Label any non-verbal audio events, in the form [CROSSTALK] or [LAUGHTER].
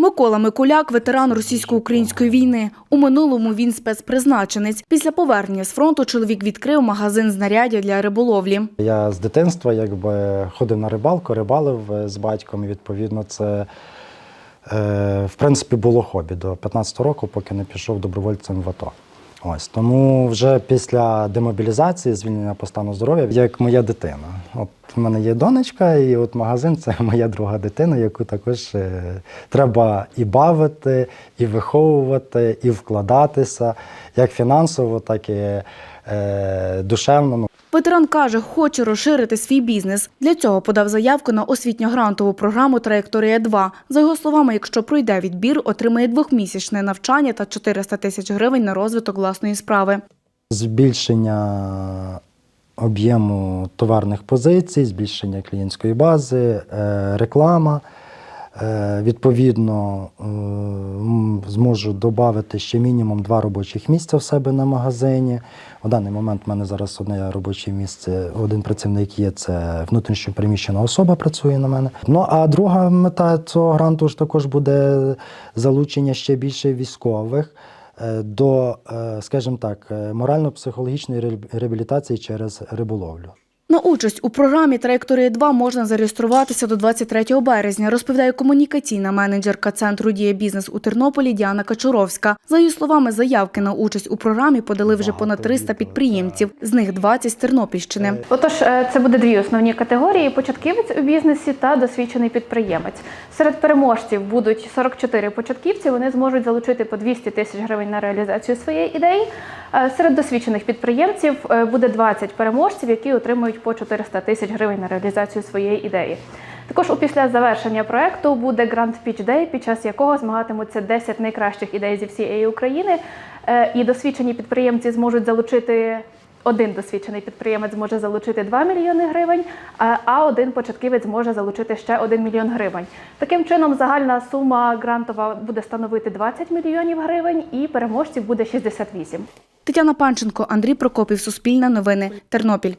Микола Микуляк – ветеран російсько-української війни. У минулому він спецпризначенець. Після повернення з фронту чоловік відкрив магазин знаряддя для риболовлі. Я з дитинства якби ходив на рибалку, рибалив е, з батьком. І відповідно, це е, в принципі було хобі до 15 року, поки не пішов добровольцем в АТО. Ось тому вже після демобілізації, звільнення по стану здоров'я, як моя дитина. От в мене є донечка, і от магазин це [LAUGHS] моя друга дитина, яку також е, треба і бавити, і виховувати, і вкладатися, як фінансово, так і е, душевно. Ветеран каже, хоче розширити свій бізнес. Для цього подав заявку на освітньо-грантову програму Траєкторія 2 За його словами, якщо пройде відбір, отримає двохмісячне навчання та 400 тисяч гривень на розвиток власної справи. збільшення об'єму товарних позицій, збільшення клієнтської бази, е, реклама. Е, Відповідно, е, зможу додати ще мінімум два робочих місця в себе на магазині. У даний момент в мене зараз одне робоче місце, один працівник є, це внутрішньо переміщена особа працює на мене. Ну а друга мета цього гранту ж також буде залучення ще більше військових е, до, скажімо так, морально-психологічної реабілітації через риболовлю. На участь у програмі Траєкторія 2 можна зареєструватися до 23 березня, розповідає комунікаційна менеджерка центру Дія бізнес у Тернополі Діана Качуровська. За її словами, заявки на участь у програмі подали вже понад 300 підприємців, з них 20 з Тернопільщини. Отож, е, це буде дві основні категорії: початківець у бізнесі та досвідчений підприємець. Серед переможців будуть 44 початківці. Вони зможуть залучити по 200 тисяч гривень на реалізацію своєї ідеї. Е, Серед досвідчених підприємців е, буде 20 переможців, які отримують по 400 тисяч гривень на реалізацію своєї ідеї. Також у після завершення проекту буде Grand Pitch Day, під час якого змагатимуться 10 найкращих ідей зі всієї України. Е, І досвідчені підприємці зможуть залучити один досвідчений підприємець зможе залучити 2 мільйони гривень, а- а один початківець зможе залучити ще 1 мільйон гривень. Таким чином, загальна сума грантова буде становити 20 мільйонів гривень, і переможців буде 68. Тетяна Панченко, Андрій Прокопів, Суспільне новини, Тернопіль.